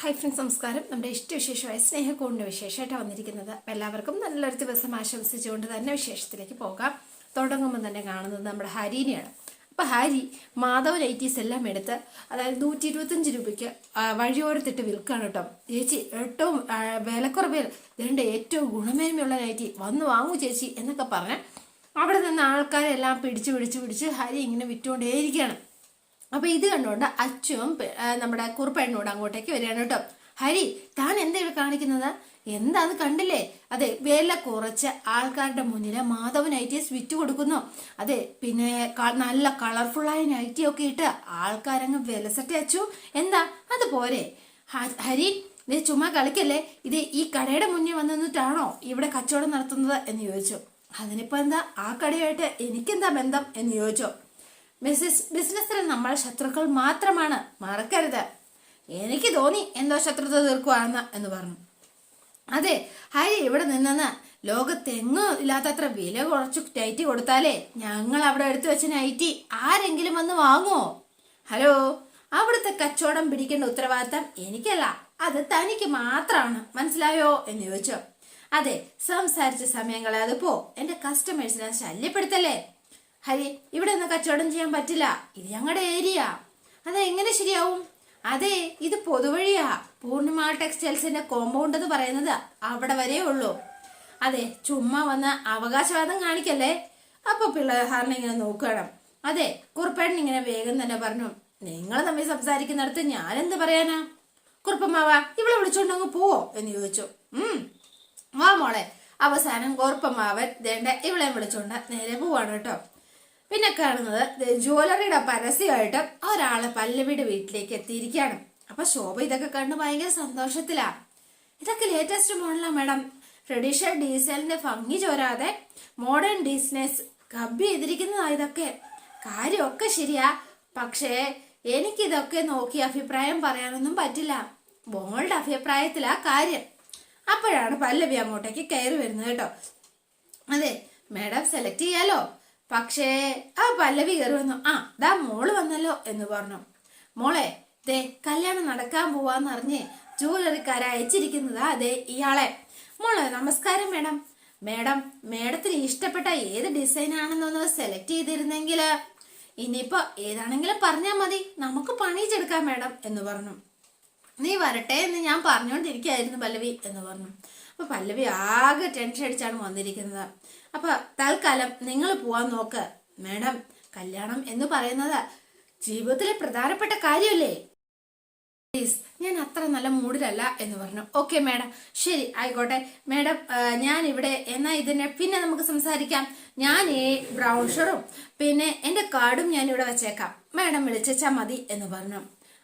Hi friends നമസ്കാരം. നമ്മുടെ ഇഷ്ടവിശേഷമായ സ്നേഹക്കൂടിന്റെ വിശേഷമായിട്ടാണ് വന്നിരിക്കുന്നത്. എല്ലാവർക്കും നല്ലൊരു ദിവസം ആശംസിച്ചുകൊണ്ട് തന്നെ വിശേഷത്തിലേക്ക് പോകാം. തുടങ്ങുമ്പോൾ തന്നെ കാണുന്നത് നമ്മുടെ ഹരിനെയാണ്. അപ്പോൾ ഹരി മാധവൻ ഐറ്റീസ് എല്ലാം എടുത്ത് അതായത് നൂറ്റി ഇരുപത്തഞ്ച് രൂപയ്ക്ക് വഴിയോരത്തിട്ട് വിൽക്കാണ് കേട്ടോ. ചേച്ചി ഏറ്റവും വിലക്കുറവിൽ ഇതിന്റെ ഏറ്റവും ഗുണമേന്മയുള്ള നൈറ്റി വന്ന് വാങ്ങൂ ചേച്ചി എന്നൊക്കെ പറഞ്ഞ് അവിടെ നിന്ന് ആൾക്കാരെല്ലാം പിടിച്ച് പിടിച്ച് പിടിച്ച് ഹരി ഇങ്ങനെ വിറ്റുകൊണ്ടേയിരിക്കുകയാണ്. അപ്പൊ ഇത് കണ്ടുകൊണ്ട് അച്ചുവും നമ്മുടെ കുറുപ്പേണ്ണോട് അങ്ങോട്ടേക്ക് വരികയാണ് കേട്ടോ. ഹരി താൻ എന്താ ഇവിടെ കാണിക്കുന്നത്? എന്താ അത് കണ്ടില്ലേ? അതെ വില കുറച്ച് ആൾക്കാരുടെ മുന്നിൽ മാധവൻ നൈറ്റീസ് സ്വിറ്റ് കൊടുക്കുന്നു. അതെ പിന്നെ നല്ല കളർഫുള്ളായ നൈറ്റി ഒക്കെ ഇട്ട് ആൾക്കാരങ്ങ് വിലസട്ടെ അച്ചു. എന്താ? അത് പോരെ. ഹരി നീ ചുമ്മാ കളിക്കല്ലേ? ഇത് ഈ കടയുടെ മുന്നിൽ വന്നു നിന്നിട്ടാണോ ഇവിടെ കച്ചവടം നടത്തുന്നത് എന്ന് ചോദിച്ചു. അതിനിപ്പോ എന്താ? ആ കടയായിട്ട് എനിക്കെന്താ ബന്ധം എന്ന് ചോദിച്ചു. ബിസിനസ് ബിസിനസ്സിൽ നമ്മൾ ശത്രുക്കൾ മാത്രമാണ്. മറക്കരുത്. എനിക്ക് തോന്നി എന്തോ ശത്രുത തീർക്കുവാണെന്ന് എന്ന് പറഞ്ഞു. അതെ ഹരി ഇവിടെ നിന്നെന്ന്. ലോകത്തെങ്ങും ഇല്ലാത്തത്ര വില കുറച്ച് ടൈറ്റ് കൊടുത്താലേ ഞങ്ങൾ അവിടെ എടുത്തു വെച്ച നൈറ്റി ആരെങ്കിലും വന്ന് വാങ്ങുമോ ഹലോ അവിടുത്തെ കച്ചവടം പിടിക്കേണ്ട ഉത്തരവാദിത്തം എനിക്കല്ല. അത് തനിക്ക് മാത്രമാണ്. മനസ്സിലായോ? എന്ന് ചോദിച്ചു. അതെ സംസാരിച്ച സമയങ്ങളെ അതിപ്പോ പോ. എന്റെ കസ്റ്റമേഴ്സിനെ ശല്യപ്പെടുത്തല്ലേ? ഹരി ഇവിടെ നിന്ന് കച്ചവടം ചെയ്യാൻ പറ്റില്ല. ഇത് ഞങ്ങളുടെ ഏരിയ അത് എങ്ങനെ ശരിയാവും? അതെ ഇത് പൊതുവഴിയാ. പൂർണിമ ടെക്സ്റ്റൈൽസിന്റെ കോമ്പൗണ്ട് എന്ന് പറയുന്നത് അവിടെ വരേ ഉള്ളൂ. അതെ ചുമ്മാ വന്ന അവകാശവാദം കാണിക്കല്ലേ? അപ്പൊ പിള്ളേഹാറിനെ ഇങ്ങനെ നോക്കണം. അതെ കുറുപ്പേട്ടൻ ഇങ്ങനെ വേഗം തന്നെ പറഞ്ഞു നിങ്ങൾ തമ്മിൽ സംസാരിക്കുന്നിടത്ത് ഞാൻ എന്ത് പറയാനാ കുറുപ്പമ്മാവ ഇവിടെ വിളിച്ചോണ്ടങ്ങ് പോവോ? എന്ന് ചോദിച്ചു. ഉം വാ മോളെ. അവസാനം കുറുപ്പമാവൻ ദേണ്ട ഇവളെ വിളിച്ചോണ്ട് നേരെ പോവാണ് കേട്ടോ. പിന്നെ കാണുന്നത് ജ്വല്ലറിയുടെ പരസ്യമായിട്ട് ഒരാൾ പല്ലവിയുടെ വീട്ടിലേക്ക് എത്തിയിരിക്കുകയാണ്. അപ്പൊ ശോഭ ഇതൊക്കെ കണ്ട് ഭയങ്കര സന്തോഷത്തിലാ. ഇതൊക്കെ ലേറ്റസ്റ്റ് മോഡലാ മാഡം ട്രഡീഷണൽ ഡീസലിന്റെ ഭംഗി ചോരാതെ മോഡേൺ ഡീസ്നെസ് കബി ചെയ്തിരിക്കുന്നതാ ഇതൊക്കെ. കാര്യമൊക്കെ ശരിയാ. പക്ഷേ എനിക്കിതൊക്കെ നോക്കി അഭിപ്രായം പറയാനൊന്നും പറ്റില്ല. മോളുടെ അഭിപ്രായത്തിലാ കാര്യം. അപ്പോഴാണ് പല്ലവി അങ്ങോട്ടേക്ക് കയറി വരുന്നത് കേട്ടോ. അതെ മാഡം സെലക്ട് ചെയ്യാലോ? പക്ഷേ ആ പല്ലവി കയറി വന്നു. ആ ദാ മോൾ വന്നല്ലോ എന്ന് പറഞ്ഞു. മോളെ ദേ കല്യാണം നടക്കാൻ പോവാന്ന് അറിഞ്ഞ് ജൂവലറിക്കാരെ അയച്ചിരിക്കുന്നതാ അതെ ഇയാളെ. മോളെ നമസ്കാരം മേഡം. മേഡം മേഡത്തിന് ഇഷ്ടപ്പെട്ട ഏത് ഡിസൈൻ ആണെന്നൊന്ന് സെലക്ട് ചെയ്തിരുന്നെങ്കിൽ ഇനിയിപ്പോ ഏതാണെങ്കിലും പറഞ്ഞാ മതി. നമുക്ക് പണിയിച്ചെടുക്കാം മേഡം എന്ന് പറഞ്ഞു. നീ വരട്ടെ എന്ന് ഞാൻ പറഞ്ഞുകൊണ്ടിരിക്കുകയായിരുന്നു പല്ലവി എന്ന് പറഞ്ഞു. അപ്പൊ പല്ലവി ആകെ ടെൻഷൻ അടിച്ചാണ് വന്നിരിക്കുന്നത്. അപ്പൊ തൽക്കാലം നിങ്ങൾ പോവാൻ നോക്ക്. മേഡം കല്യാണം എന്ന് പറയുന്നത് ജീവിതത്തിലെ പ്രധാനപ്പെട്ട കാര്യമല്ലേ? പ്ലീസ് ഞാൻ അത്ര നല്ല മൂഡിലല്ല എന്ന് പറഞ്ഞു. Okay madam. ശരി ആയിക്കോട്ടെ. മാഡം ഞാൻ ഇവിടെ എന്നാ ഇതിനെ പിന്നെ നമുക്ക് സംസാരിക്കാം. ഞാൻ ഈ ബ്രൗഷറും പിന്നെ എന്റെ കാർഡും ഞാൻ ഇവിടെ വെച്ചേക്കാം. മാഡം വിളിച്ചാ മതി എന്ന് പറഞ്ഞു.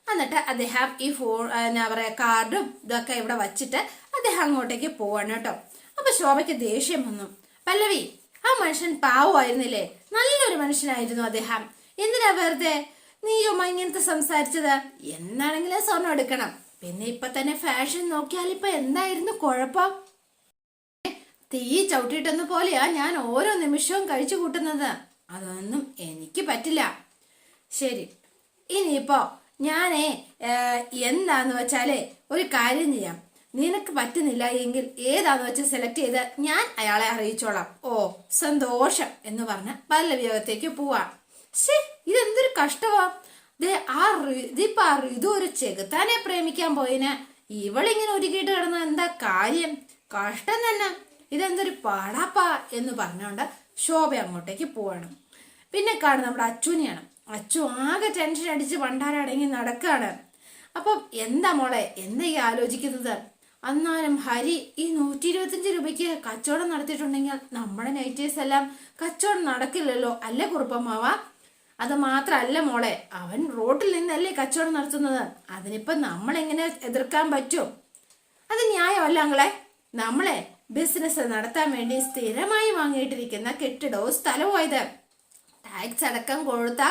എന്നിട്ട് അദ്ദേഹം ഈ ഫോൺ എന്നാ പറയാ കാർഡും ഇതൊക്കെ ഇവിടെ വച്ചിട്ട് അദ്ദേഹം അങ്ങോട്ടേക്ക് പോവാണ് കേട്ടോ. അപ്പൊ ശോഭയ്ക്ക് ദേഷ്യം വന്നു. പല്ലവി ആ മനുഷ്യൻ പാവമായിരുന്നില്ലേ? നല്ലൊരു മനുഷ്യനായിരുന്നു അദ്ദേഹം. എന്തിനാ വെറുതെ നീ ഇങ്ങനത്തെ സംസാരിച്ചത്? എന്നാണെങ്കിലും സ്വർണം എടുക്കണം. പിന്നെ ഇപ്പൊ തന്നെ ഫാഷൻ നോക്കിയാൽ ഇപ്പൊ എന്തായിരുന്നു കുഴപ്പം? തീ ചവിട്ടിട്ടെന്ന പോലെയാ ഞാൻ ഓരോ നിമിഷവും കഴിച്ചു കൂട്ടുന്നത്. അതൊന്നും എനിക്ക് പറ്റില്ല. ശരി ഇനിയിപ്പോ ഞാനേ എന്താന്ന് വെച്ചാലേ ഒരു കാര്യം ചെയ്യാം. നിനക്ക് പറ്റുന്നില്ല എങ്കിൽ ഏതാന്ന് വെച്ച് സെലക്ട് ചെയ്ത് ഞാൻ അയാളെ അറിയിച്ചോളാം. ഓ സന്തോഷം എന്ന് പറഞ്ഞ് പല്ലവിയോഗത്തേക്ക് പോവാ. ഇതെന്തൊരു കഷ്ടമാ ദേ ആ ഇതിപ്പോ ആ ഋതു ഒരു ചെകുത്താനെ പ്രേമിക്കാൻ പോയിന്. ഇവളിങ്ങനെ ഒരുക്കിയിട്ട് കിടന്ന എന്താ കാര്യം? കഷ്ടം തന്നെ. ഇതെന്തൊരു പാടാപ്പാ എന്ന് പറഞ്ഞുകൊണ്ട് ശോഭ അങ്ങോട്ടേക്ക് പോവാണ്. പിന്നെ കാണും നമ്മുടെ അച്ചുനെയാണ്. അച്ചു ആകെ ടെൻഷൻ അടിച്ച് പണ്ടാരടങ്ങി നടക്കാണ്. അപ്പം എന്താ മോളെ എന്താ ഈ ആലോചിക്കുന്നത്? എന്നാലും ഹരി ഈ നൂറ്റി ഇരുപത്തിയഞ്ച് രൂപയ്ക്ക് കച്ചവടം നടത്തിയിട്ടുണ്ടെങ്കിൽ നമ്മുടെ നൈറ്റേഴ്സ് എല്ലാം കച്ചവടം നടക്കില്ലല്ലോ അല്ലേ കുറുപ്പമാവ അത് മാത്രമല്ല മോളെ അവൻ റോട്ടിൽ നിന്നല്ലേ കച്ചവടം നടത്തുന്നത്. അതിനിപ്പം നമ്മളെങ്ങനെ എതിർക്കാൻ പറ്റും? അത് ന്യായമല്ല അങ്ങളെ. നമ്മളെ ബിസിനസ് നടത്താൻ വേണ്ടി സ്ഥിരമായി വാങ്ങിയിട്ടിരിക്കുന്ന കെട്ടിടവും സ്ഥലവും ടാക്സ് അടക്കം കൊഴുത്ത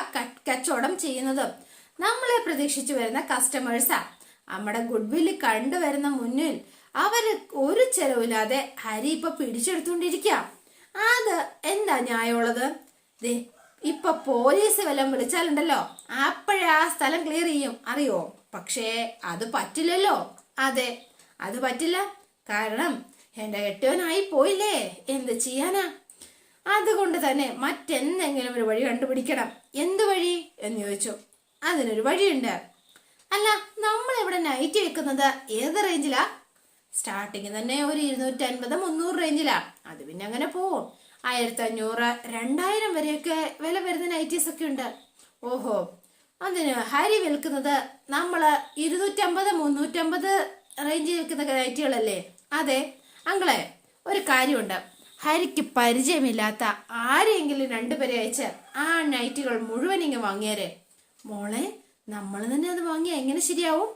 കച്ചവടം ചെയ്യുന്നതും നമ്മളെ പ്രതീക്ഷിച്ചു വരുന്ന കസ്റ്റമേഴ്സാ നമ്മുടെ ഗുഡ്വിൽ കണ്ടുവരുന്ന മുന്നിൽ അവർ ഒരു ചെലവില്ലാതെ ഹരി ഇപ്പൊ പിടിച്ചെടുത്തോണ്ടിരിക്കുക അത് എന്താ ന്യായമുള്ളത്? ദേ ഇപ്പൊ പോലീസ് വല്ലതും വിളിച്ചാലുണ്ടല്ലോ. അപ്പോഴേ ആ സ്ഥലം ക്ലിയർ ചെയ്യും. അറിയോ? പക്ഷേ അത് പറ്റില്ലല്ലോ. അതെ അത് പറ്റില്ല. കാരണം എന്റെ കെട്ടിയവനായി പോയില്ലേ? എന്ത് ചെയ്യാനാ? അതുകൊണ്ട് തന്നെ മറ്റെന്തെങ്കിലും ഒരു വഴി കണ്ടുപിടിക്കണം. എന്ത് വഴി? എന്ന് ചോദിച്ചു. അതിനൊരു വഴിയുണ്ട്. അല്ല നമ്മൾ ഇവിടെ നൈറ്റ് വെക്കുന്നത്? ഏത് റേഞ്ചിലാ സ്റ്റാർട്ടിങ് തന്നെ ഒരു ഇരുന്നൂറ്റി അൻപത് മുന്നൂറ് റേഞ്ചിലാ അത് പിന്നെ അങ്ങനെ പോവും. ആയിരത്തി അഞ്ഞൂറ് രണ്ടായിരം വരെയൊക്കെ വില വരുന്ന നൈറ്റീസ് ഒക്കെ ഉണ്ട്. ഓഹോ. അതിന് ഹരി വിൽക്കുന്നത് നമ്മൾ ഇരുന്നൂറ്റമ്പത് മുന്നൂറ്റമ്പത് റേഞ്ചിൽ വിൽക്കുന്ന നൈറ്റികളല്ലേ അതെ. അങ്കളെ ഒരു കാര്യമുണ്ട്. ഹരിക്ക് പരിചയമില്ലാത്ത ആരെങ്കിലും രണ്ടുപേരെ അയച്ച് ആ നൈറ്റുകൾ മുഴുവൻ ഇങ്ങ് വാങ്ങിയാരെ. മോളെ നമ്മൾ തന്നെ അത് വാങ്ങിയാൽ എങ്ങനെ ശരിയാവും?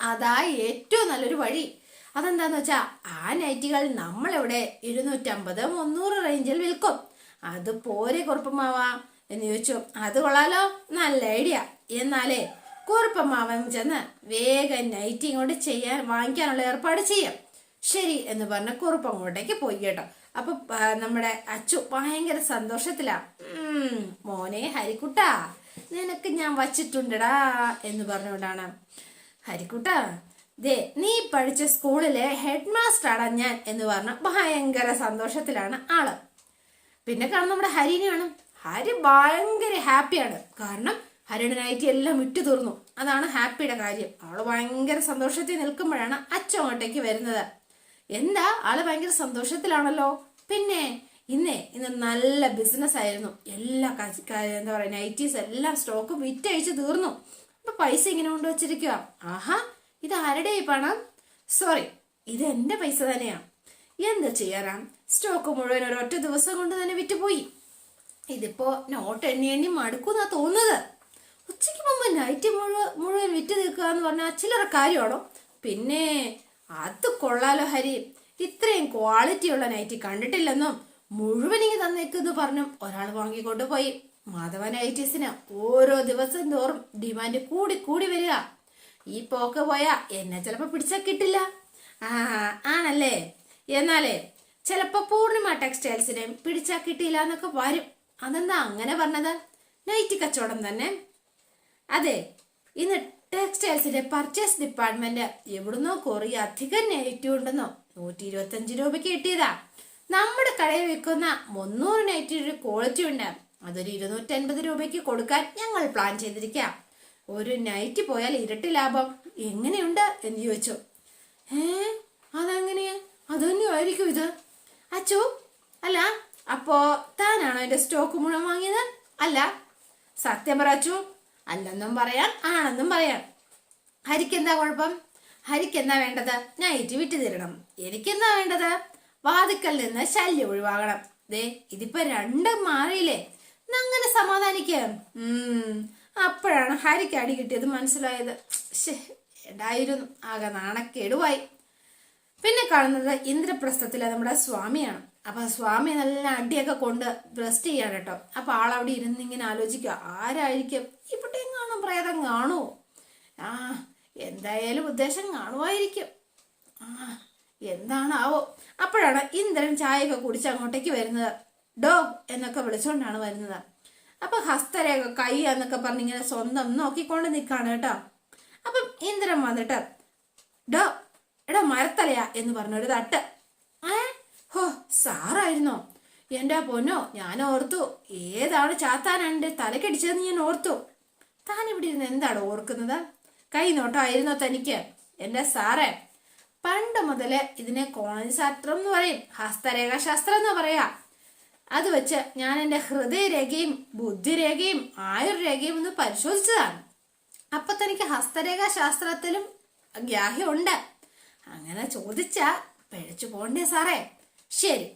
അതാ ഏറ്റവും നല്ലൊരു വഴി. അതെന്താന്ന് വെച്ചാ ആ നൈറ്റികൾ നമ്മളിവിടെ ഇരുന്നൂറ്റമ്പത് മുന്നൂറ് റേഞ്ചിൽ വിൽക്കും. അത് പോരെ കുറുപ്പമാവാ എന്ന് ചോദിച്ചു. അത് കൊള്ളാലോ നല്ല ഐഡിയ. എന്നാലേ കുറുപ്പമാവൻ ചെന്ന് വേഗം നൈറ്റി ഇങ്ങോട്ട് ചെയ്യാൻ വാങ്ങിക്കാനുള്ള ഏർപ്പാട് ചെയ്യാം. ശരി എന്ന് പറഞ്ഞ കുറുപ്പ് അങ്ങോട്ടേക്ക് പോയി കേട്ടോ. അപ്പൊ നമ്മുടെ അച്ചു ഭയങ്കര സന്തോഷത്തിലാ. മോനെ ഹരിക്കുട്ടാ നിനക്ക് ഞാൻ വച്ചിട്ടുണ്ടടാ എന്ന് പറഞ്ഞുകൊണ്ടാണ് ഹരിക്കുട്ട ദേ നീ പഠിച്ച സ്കൂളിലെ ഹെഡ് മാസ്റ്ററാണ് ഞാൻ എന്ന് പറഞ്ഞ ഭയങ്കര സന്തോഷത്തിലാണ് ആൾ. പിന്നെ കാണുന്ന നമ്മുടെ ഹരിനെയാണ്. ഹരി ഭയങ്കര ഹാപ്പിയാണ്. കാരണം ഹരിയുടെ നൈറ്റി എല്ലാം വിട്ടു തീർന്നു. അതാണ് ഹാപ്പിയുടെ കാര്യം. ആൾ ഭയങ്കര സന്തോഷത്തിൽ നിൽക്കുമ്പോഴാണ് അച്ഛൻ അങ്ങോട്ടേക്ക് വരുന്നത്. എന്താ? ആൾ ഭയങ്കര സന്തോഷത്തിലാണല്ലോ. പിന്നെ ഇന്നേ ഇന്ന് നല്ല ബിസിനസ് ആയിരുന്നു. എല്ലാ എന്താ പറയുക നൈറ്റീസ് എല്ലാം സ്റ്റോക്ക് വിറ്റഴിച്ച് തീർന്നു. അപ്പൊ പൈസ ഇങ്ങനെ കൊണ്ടുവച്ചിരിക്കുക ആഹാ ഇത് ആരുടെ ഈ പണം? സോറി ഇത് എന്റെ പൈസ തന്നെയാ. എന്താ ചെയ്യാനാ? സ്റ്റോക്ക് മുഴുവൻ ഒരൊറ്റ ദിവസം കൊണ്ട് തന്നെ വിറ്റുപോയി. ഇതിപ്പോ നോട്ട് എണ്ണി എണ്ണി മടുക്കുന്നാ തോന്നുന്നത്. ഉച്ചയ്ക്ക് മുമ്പ് നൈറ്റ് മുഴുവൻ മുഴുവൻ വിറ്റ് നിൽക്കുക എന്ന് പറഞ്ഞാൽ ചില്ലറ കാര്യമാണോ? പിന്നെ അത് കൊള്ളാലോ ഹരി. ഇത്രയും ക്വാളിറ്റിയുള്ള നൈറ്റി കണ്ടിട്ടില്ലെന്നും മുഴുവനിങ്ങ് തന്നേക്കെന്ന് പറഞ്ഞു ഒരാൾ വാങ്ങിക്കൊണ്ട് പോയി. ടി എസിന് ഓരോ ദിവസം തോറും ഡിമാൻഡ് കൂടി കൂടി വരിക. ഈ പോക്ക് പോയാ എന്നെ ചിലപ്പോ പിടിച്ചാ കിട്ടില്ല. ആ ആണല്ലേ? എന്നാലേ ചിലപ്പോ പൂർണിമ ടെക്സ്റ്റൈൽസിനെ പിടിച്ചാ കിട്ടിയില്ല എന്നൊക്കെ വരും. അതെന്താ അങ്ങനെ പറഞ്ഞത്? നൈറ്റ് കച്ചവടം തന്നെ. അതെ ഇന്ന് ടെക്സ്റ്റൈൽസിന്റെ പർച്ചേസ് ഡിപ്പാർട്ട്മെന്റ് എവിടുന്നോ കുറേ അധികം നെഗറ്റീവ് ഉണ്ടെന്നോ? നൂറ്റി ഇരുപത്തി അഞ്ച് രൂപയ്ക്ക് കിട്ടിയതാ. നമ്മുടെ കടയിൽ വിൽക്കുന്ന മുന്നൂറ് ഒരു ക്വാളിറ്റി ഉണ്ട്. അതൊരു ഇരുന്നൂറ്റൻപത് രൂപയ്ക്ക് കൊടുക്കാൻ ഞങ്ങൾ പ്ലാൻ ചെയ്തിരിക്കാം. ഒരു നൈറ്റ് പോയാൽ ഇരട്ടി ലാഭം. എങ്ങനെയുണ്ട്? എന്ന് ചോദിച്ചു. ഏ അതെങ്ങനെയാ അതൊന്നും ഇത്? അച്ചു അല്ല അപ്പോ താനാണോ എന്റെ സ്റ്റോക്ക് മുഴുവൻ വാങ്ങിയത്? അല്ല. സത്യം പറ അച്ചു അല്ലെന്നും പറയാം ആണെന്നും പറയാം. ഹരിക്കെന്താ കുഴപ്പം? ഹരിക്കെന്താ വേണ്ടത്? നൈറ്റ് വിറ്റ് തരണം. എനിക്കെന്താ വേണ്ടത്? വാതിക്കൽ നിന്ന് ശല്യം ഒഴിവാകണം. ദേ ഇതിപ്പോ രണ്ടും മാറിയില്ലേ? അങ്ങനെ സമാധാനിക്ക. അപ്പോഴാണ് ഹരിക്ക് അടി കിട്ടിയത് മനസ്സിലായത്. ശ്ശേ, എടായിരുന്നു ആകെ നാണക്കേടുവായി. പിന്നെ കാണുന്നത് ഇന്ദ്രപ്രസ്ഥത്തിലെ നമ്മുടെ സ്വാമിയാണ്. അപ്പൊ സ്വാമി നല്ല അടിയൊക്കെ കൊണ്ട് ബ്രസ്റ്റ് ചെയ്യാണ് കേട്ടോ. അപ്പൊ ആളവിടെ ഇരുന്ന് ഇങ്ങനെ ആലോചിക്കുക ആരായിരിക്കും? ഇവിടെ കാണും പ്രേതം കാണുമോ ആ എന്തായാലും ഉദ്ദേശം കാണുമായിരിക്കും ആ എന്താണാവോ? അപ്പോഴാണ് ഇന്ദ്രൻ ചായയൊക്കെ കുടിച്ച് അങ്ങോട്ടേക്ക് വരുന്നത്. ഡോ എന്നൊക്കെ വിളിച്ചുകൊണ്ടാണ് വരുന്നത്. അപ്പൊ ഹസ്തരേഖ കൈ എന്നൊക്കെ പറഞ്ഞ് ഇങ്ങനെ സ്വന്തം നോക്കിക്കൊണ്ട് നിൽക്കാണ് കേട്ടോ. അപ്പം ഇന്ദ്രൻ വന്നിട്ട് ഡോ എടാ മരത്തലയാ എന്ന് പറഞ്ഞൊരു തട്ട്. ഏ? ഹോ സാറായിരുന്നോ? എന്റെ പൊന്നോ ഞാൻ ഓർത്തു. ഏതാണ് ചാത്താനാണ് തല തലക്കടിച്ചതെന്ന് ഞാൻ ഓർത്തു. താൻ ഇവിടെ ഇരുന്ന് എന്താണ് ഓർക്കുന്നത്? കൈ നോട്ടമായിരുന്നോ തനിക്ക്? എന്റെ സാറേ പണ്ട് മുതൽ ഇതിനെ കോളനി ശാസ്ത്രം എന്ന് പറയും ഹസ്തരേഖാശാസ്ത്രം എന്ന് പറയാം. അത് വെച്ച് ഞാൻ എന്റെ ഹൃദയരേഖയും ബുദ്ധിരേഖയും ആയുർരേഖയും ഒന്ന് പരിശോധിച്ചതാണ്. അപ്പൊ തനിക്ക് ഹസ്തരേഖ ശാസ്ത്രത്തിലും ഗ്രാഹ്യമുണ്ട് അങ്ങനെ ചോദിച്ചാ പിഴച്ചു പോണ്ടേ സാറേ. ശരി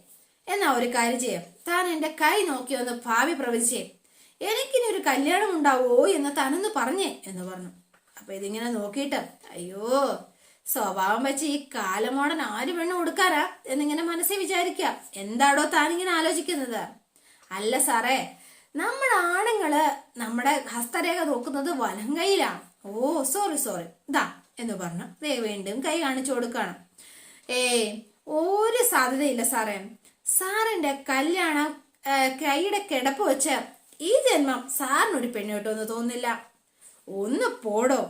എന്നാ ഒരു കാര്യം ചെയ്യാം. താൻ എന്റെ കൈ നോക്കി ഒന്ന് ഭാവി പ്രവചിച്ചേ. എനിക്കിനി ഒരു കല്യാണം ഉണ്ടാവോ എന്ന് താനൊന്ന് പറഞ്ഞേ എന്ന് പറഞ്ഞു. അപ്പൊ ഇതിങ്ങനെ നോക്കിയിട്ട് അയ്യോ സ്വഭാവം വെച്ച് ഈ കാലമോടൻ ആര് പെണ്ണ് കൊടുക്കാരാ എന്നിങ്ങനെ മനസ്സിൽ വിചാരിക്കാം എന്താടോ താനിങ്ങനെ ആലോചിക്കുന്നത്? അല്ല സാറേ നമ്മൾ ആണുങ്ങൾ നമ്മുടെ ഹസ്തരേഖ നോക്കുന്നത് വലം കൈയിലാണ്. ഓ സോറി സോറി ദാ എന്ന് പറഞ്ഞു. ദേ വീണ്ടും കൈ കാണിച്ചു കൊടുക്കണം. ഏ ഒരു സാധ്യതയില്ല സാറേ. സാറിന്റെ കല്യാണ കൈയുടെ കിടപ്പ് വെച്ച് ഈ ജന്മം സാറിനൊരു പെണ്ണ് കിട്ടുമെന്ന് തോന്നില്ല ഒന്ന് പോടോ.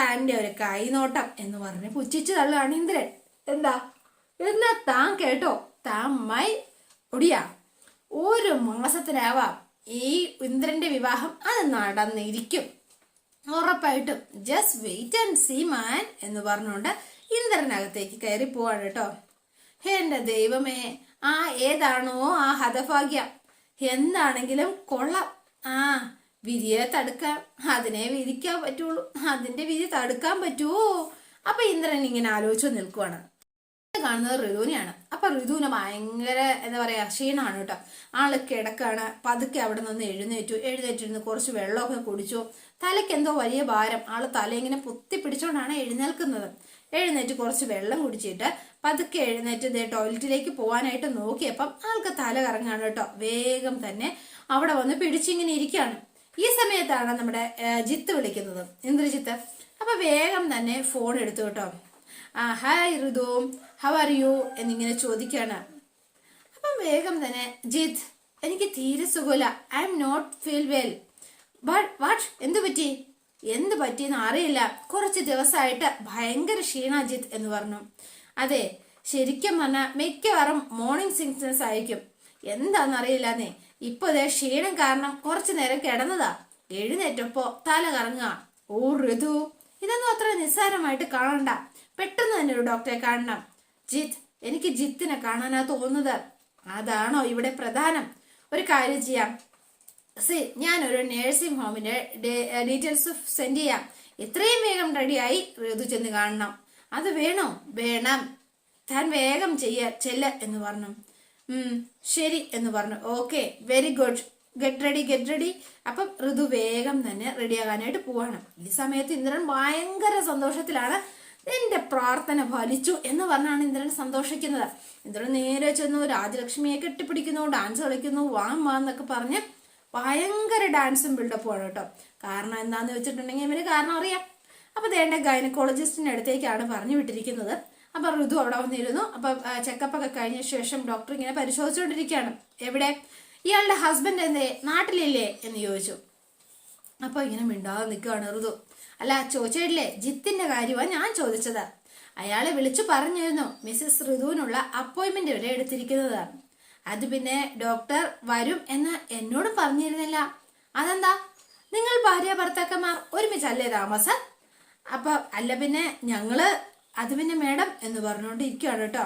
തന്റെ ഒരു കൈനോട്ടം എന്ന് പറഞ്ഞ് പുച്ഛിച്ചു തള്ളുകയാണ് ഇന്ദ്രൻ. എന്താ? എന്നാ താൻ കേട്ടോ? താൻ മൈ ഒടിയ. ഒരു മാസത്തിനാവാം ഈ ഇന്ദ്രന്റെ വിവാഹം അത് നടന്നിരിക്കും. ഉറപ്പായിട്ടും. Just wait and see man എന്ന് പറഞ്ഞുകൊണ്ട് ഇന്ദ്രനകത്തേക്ക് കയറി പോവാണ് കേട്ടോ. എന്റെ ദൈവമേ ആ ഏതാണോ ആ ഹതഭാഗ്യം. എന്താണെങ്കിലും കൊള്ളാം. ആ വിധിയെ തടുക്കാൻ അതിനെ വിധിക്കാൻ പറ്റുള്ളൂ. അതിന്റെ വിധി തടുക്കാൻ പറ്റുമോ അപ്പൊ ഇന്ദ്രൻ ഇങ്ങനെ ആലോചിച്ചു നിൽക്കുവാണ്. കാണുന്നത് ഋതുവിനെയാണ്. അപ്പൊ ഋതുവിന് ഭയങ്കര എന്താ പറയാ ക്ഷീണമാണ് കേട്ടോ. ആൾ കിടക്കാണ്. പതുക്കെ അവിടെ നിന്ന് എഴുന്നേറ്റു. എഴുന്നേറ്റിരുന്ന് കുറച്ച് വെള്ളമൊക്കെ കുടിച്ചു. തലയ്ക്ക് എന്തോ വലിയ ഭാരം. ആൾ തല ഇങ്ങനെ പൊത്തി പിടിച്ചോണ്ടാണ് എഴുന്നേൽക്കുന്നത്. എഴുന്നേറ്റ് കുറച്ച് വെള്ളം കുടിച്ചിട്ട് പതുക്കെ എഴുന്നേറ്റ് ഇതേ ടോയ്ലറ്റിലേക്ക് പോകാനായിട്ട് നോക്കിയപ്പം ആൾക്ക് തല കറങ്ങാണ് കേട്ടോ. വേഗം തന്നെ അവിടെ വന്ന് പിടിച്ചിങ്ങനെ ഇരിക്കുകയാണ്. ഈ സമയത്താണ് നമ്മുടെ ജിത്ത് വിളിക്കുന്നത്. ഇന്ദ്രജിത്ത് അപ്പൊ വേഗം തന്നെ ഫോൺ എടുത്തു കേട്ടോ. ആ hi Ritu. How are you എന്നിങ്ങനെ ചോദിക്കുകയാണ്. അപ്പം വേഗം തന്നെ ജിത്ത് എനിക്ക് തീരെ സുഖമില്ല. I'm not feel well but what എന്ത് പറ്റി? എന്ത് പറ്റിയെന്ന് അറിയില്ല. കുറച്ച് ദിവസമായിട്ട് ഭയങ്കര ക്ഷീണ ജിത്ത് എന്ന് പറഞ്ഞു. അതെ ശരിക്കും പറഞ്ഞാൽ മിക്കവാറും മോർണിംഗ് സിക്നസ് ആയിരിക്കും. എന്താണെന്നറിയില്ലെന്നേ ഇപ്പൊ ഇതേ ക്ഷീണം കാരണം കുറച്ചു നേരം കിടന്നതാ. എഴുന്നേറ്റപ്പോ തല കറങ്ങുക. ഓ ഋതു ഇതൊന്നും അത്ര നിസ്സാരമായിട്ട് കാണണ്ട. പെട്ടെന്ന് തന്നെ ഒരു ഡോക്ടറെ കാണണം. ജിത്ത് എനിക്ക് ജിത്തിനെ കാണാനാ തോന്നുന്നത്. അതാണോ ഇവിടെ പ്രധാനം? ഒരു കാര്യം ചെയ്യാം. സി ഞാനൊരു നേഴ്സിംഗ് ഹോമിന്റെ ഡീറ്റെയിൽസ് സെൻഡ് ചെയ്യാം. എത്രയും വേഗം റെഡിയായി ഋതു ചെന്ന് കാണണം. അത് വേണോ? വേണം. താൻ വേഗം ചെയ്യ ചെല്ല എന്ന് പറഞ്ഞു. ശരി എന്ന് പറഞ്ഞു. Okay very good get ready get ready അപ്പം ഋതു വേഗം തന്നെ റെഡി റെഡിയാകാനായിട്ട് പോവാണ്. ഈ സമയത്ത് ഇന്ദ്രൻ ഭയങ്കര സന്തോഷത്തിലാണ്. എന്റെ പ്രാർത്ഥന ഫലിച്ചു എന്ന് പറഞ്ഞാണ് ഇന്ദ്രൻ സന്തോഷിക്കുന്നത്. ഇന്ദ്രൻ നേരെ ചെന്നു രാജലക്ഷ്മിയെ കെട്ടിപ്പിടിക്കുന്നു ഡാൻസ് കളിക്കുന്നു വാം വാ എന്നൊക്കെ പറഞ്ഞ് ഭയങ്കര ഡാൻസും ആണ് കേട്ടോ. കാരണം എന്താന്ന് വെച്ചിട്ടുണ്ടെങ്കിൽ ഇവന് കാരണം അറിയാം. അപ്പൊ ദേണ്ട ഗൈനക്കോളജിസ്റ്റിന്റെ അടുത്തേക്കാണ് പറഞ്ഞു വിട്ടിരിക്കുന്നത്. അപ്പൊ ഋതു അവിടെ വന്നിരുന്നു. അപ്പൊ ചെക്കപ്പ് ഒക്കെ കഴിഞ്ഞ ശേഷം ഡോക്ടർ ഇങ്ങനെ പരിശോധിച്ചുകൊണ്ടിരിക്കുകയാണ്. എവിടെ? ഇയാളുടെ ഹസ്ബൻഡ് എന്തേ? നാട്ടിലില്ലേ? എന്ന് ചോദിച്ചു. അപ്പൊ ഇങ്ങനെ മിണ്ടാതെ നിൽക്കുകയാണ് ഋതു. അല്ല ചോദിച്ചിട്ടില്ലേ? ജിത്തിന്റെ കാര്യമാണ് ഞാൻ ചോദിച്ചത്. അയാളെ വിളിച്ചു പറഞ്ഞിരുന്നു മിസ്സസ് ഋതുവിനുള്ള അപ്പോയിന്റ്മെന്റ് വരെ എടുത്തിരിക്കുന്നതാണ് അത് പിന്നെ ഡോക്ടർ വരും എന്ന് എന്നോട് പറഞ്ഞിരുന്നില്ല. അതെന്താ? നിങ്ങൾ ഭാര്യ ഭർത്താക്കന്മാർ ഒരുമിച്ചല്ലേ താമസം? അപ്പൊ അല്ല പിന്നെ ഞങ്ങൾ അത് പിന്നെ മേഡം എന്ന് പറഞ്ഞുകൊണ്ട് ഇരിക്കുകയാണ് കേട്ടോ.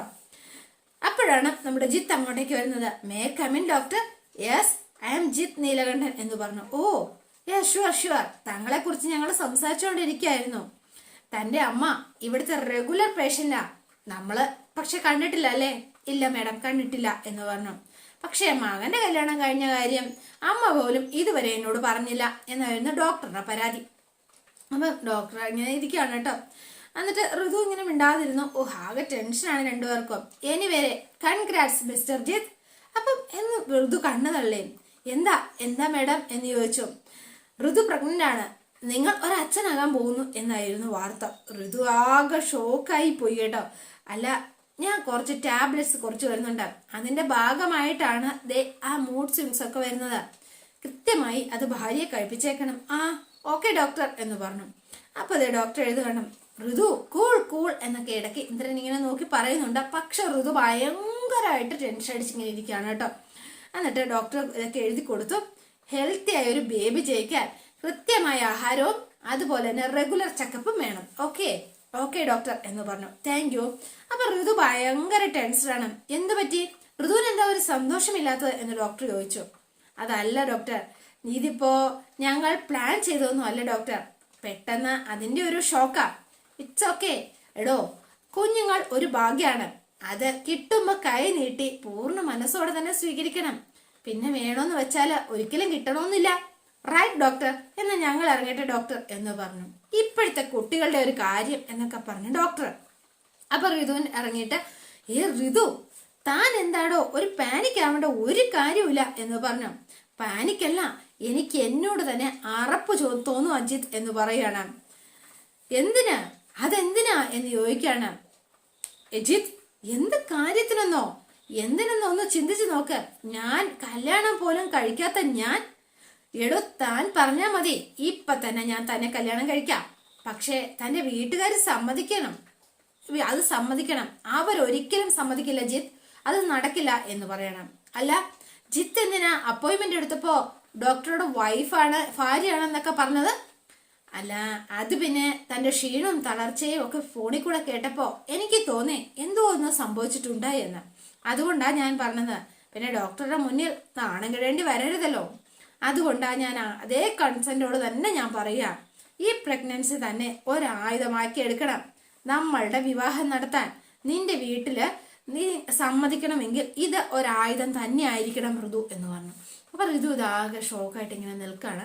അപ്പോഴാണ് നമ്മുടെ ജിത്ത് അങ്ങോട്ടേക്ക് വരുന്നത്. May come in doctor yes I'm Jith Neelakandan എന്ന് പറഞ്ഞു. ഓ യെസ് ഷുവർ ഷുവർ തങ്ങളെ കുറിച്ച് ഞങ്ങൾ സംസാരിച്ചുകൊണ്ടിരിക്കുകയായിരുന്നു. തന്റെ അമ്മ ഇവിടുത്തെ റെഗുലർ പേഷ്യന്റാ നമ്മൾ പക്ഷെ കണ്ടിട്ടില്ല അല്ലേ? ഇല്ല മേഡം കണ്ടിട്ടില്ല എന്ന് പറഞ്ഞു. പക്ഷേ മകന്റെ കല്യാണം കഴിഞ്ഞ കാര്യം അമ്മ പോലും ഇതുവരെ എന്നോട് പറഞ്ഞില്ല എന്നായിരുന്നു ഡോക്ടറുടെ പരാതി. അപ്പൊ ഡോക്ടർ ഇങ്ങനെ ഇരിക്കുകയാണ് കേട്ടോ. എന്നിട്ട് ഋതു ഇങ്ങനെ മിണ്ടാതിരുന്നു. ഓ ആകെ ടെൻഷനാണ് രണ്ടുപേർക്കും. ഇനി വരെ കൺഗ്രാറ്റ്സ് മിസ്റ്റർ ജിത്ത് അപ്പം എന്ന് ഋതു കണ്ണു തള്ളേ. എന്താ എന്താ മേഡം എന്ന് ചോദിച്ചു. ഋതു പ്രഗ്നന്റ് ആണ്. നിങ്ങൾ ഒരച്ഛനാകാൻ പോകുന്നു എന്നായിരുന്നു വാർത്ത. ഋതു ആകെ ഷോക്കായി പോയി കേട്ടോ. അല്ല ഞാൻ കുറച്ച് ടാബ്ലറ്റ്സ് കുറച്ച് വരുന്നുണ്ട്. അതിന്റെ ഭാഗമായിട്ടാണ് ദേ ആ മൂഡ് സ്വിങ്സ് ഒക്കെ വരുന്നത്. കൃത്യമായി അത് ഭാര്യയെ കഴിപ്പിച്ചേക്കണം. ആ ഓക്കെ ഡോക്ടർ എന്ന് പറഞ്ഞു. അപ്പൊ അതെ ഡോക്ടർ എഴുതുകണം ഋതു കൂൾ കൂൾ എന്നൊക്കെ ഇടയ്ക്ക് ഇന്ദ്രൻ ഇങ്ങനെ നോക്കി പറയുന്നുണ്ട്. പക്ഷെ ഋതു ഭയങ്കരമായിട്ട് ടെൻഷൻ അടിച്ചിങ്ങനെ ഇരിക്കുകയാണ് കേട്ടോ. എന്നിട്ട് ഡോക്ടർ ഇതൊക്കെ എഴുതി കൊടുത്തു. ഹെൽത്തി ആയ ഒരു ബേബി ജയിക്കാൻ കൃത്യമായ ആഹാരവും അതുപോലെ തന്നെ റെഗുലർ ചെക്കപ്പും വേണം. ഓക്കെ ഓക്കെ ഡോക്ടർ എന്ന് പറഞ്ഞു. താങ്ക് യു അപ്പൊ ഋതു ഭയങ്കര ടെൻഷനാണ് എന്ത് പറ്റി? ഋതുവിന് എന്താ ഒരു സന്തോഷമില്ലാത്തത് എന്ന് ഡോക്ടർ ചോദിച്ചു. അതല്ല ഡോക്ടർ ഇതിപ്പോ ഞങ്ങൾ പ്ലാൻ ചെയ്തതൊന്നും അല്ല ഡോക്ടർ പെട്ടെന്ന് അതിന്റെ ഒരു ഷോക്കാ ഇറ്റ്സ് ഓക്കെ എടോ കുഞ്ഞുങ്ങൾ ഒരു ഭാഗ്യാണ്. അത് കിട്ടുമ്പോ കൈ നീട്ടി പൂർണ മനസ്സോടെ തന്നെ സ്വീകരിക്കണം. പിന്നെ വേണോന്ന് വെച്ചാൽ ഒരിക്കലും കിട്ടണമെന്നില്ല റൈറ്റ് ഡോക്ടർ എന്ന് ഞങ്ങൾ ഇറങ്ങട്ടെ ഡോക്ടർ എന്ന് പറഞ്ഞു. ഇപ്പോഴത്തെ കുട്ടികളുടെ ഒരു കാര്യം എന്നൊക്കെ പറഞ്ഞു ഡോക്ടർ അപ്പൊ ഋതുവിൻ ഇറങ്ങിയിട്ട് ഏ ഋതു താൻ എന്താടോ? ഒരു പാനിക് ആവേണ്ട ഒരു കാര്യമില്ല എന്ന് പറഞ്ഞു. പാനിക്കല്ല എനിക്ക് എന്നോട് തന്നെ അറപ്പ് ചോ- തോന്നും അജിത് എന്ന് പറയുകയാണ്. എന്തിനാ? അതെന്തിനാ എന്ന് ചോദിക്കാണ് എജിത് എന്ത് കാര്യത്തിനെന്നോ? എന്തിനെന്നോ ഒന്ന് ചിന്തിച്ചു നോക്ക്. ഞാൻ കല്യാണം പോലും കഴിക്കാത്ത ഞാൻ? എടോ താൻ പറഞ്ഞാ മതി. ഇപ്പൊ തന്നെ ഞാൻ തന്നെ കല്യാണം കഴിക്കാം. പക്ഷേ തന്റെ വീട്ടുകാർ സമ്മതിക്കണം. അത് സമ്മതിക്കണം. അവരൊരിക്കലും സമ്മതിക്കില്ല ജിത്ത് അത് നടക്കില്ല എന്ന് പറയണം. അല്ല ജിത്ത് എന്തിനാ അപ്പോയിന്റ്മെന്റ് എടുത്തപ്പോ ഡോക്ടറുടെ വൈഫാണ് ഭാര്യയാണെന്നൊക്കെ പറഞ്ഞത്? അല്ല അത് പിന്നെ തന്റെ ക്ഷീണവും തളർച്ചയും ഒക്കെ ഫോണിൽ കൂടെ കേട്ടപ്പോ എനിക്ക് തോന്നി എന്തോ ഒന്ന് സംഭവിച്ചിട്ടുണ്ട് എന്ന്. അതുകൊണ്ടാ ഞാൻ പറഞ്ഞത്. പിന്നെ ഡോക്ടറുടെ മുന്നിൽ നാണം കിടേണ്ടി വരരുതല്ലോ. അതുകൊണ്ടാ ഞാൻ അതേ കൺസെന്റോട് തന്നെ ഞാൻ പറയുക. ഈ പ്രഗ്നൻസി തന്നെ ഒരായുധമാക്കി എടുക്കണം. നമ്മളുടെ വിവാഹം നടത്താൻ നിന്റെ വീട്ടിൽ നീ സമ്മതിക്കണമെങ്കിൽ ഇത് ഒരായുധം തന്നെ ആയിരിക്കണം ഋതു എന്ന് പറഞ്ഞു. അപ്പൊ ഋതു ഇതാകെ ഷോക്കായിട്ട് ഇങ്ങനെ നിൽക്കുകയാണ്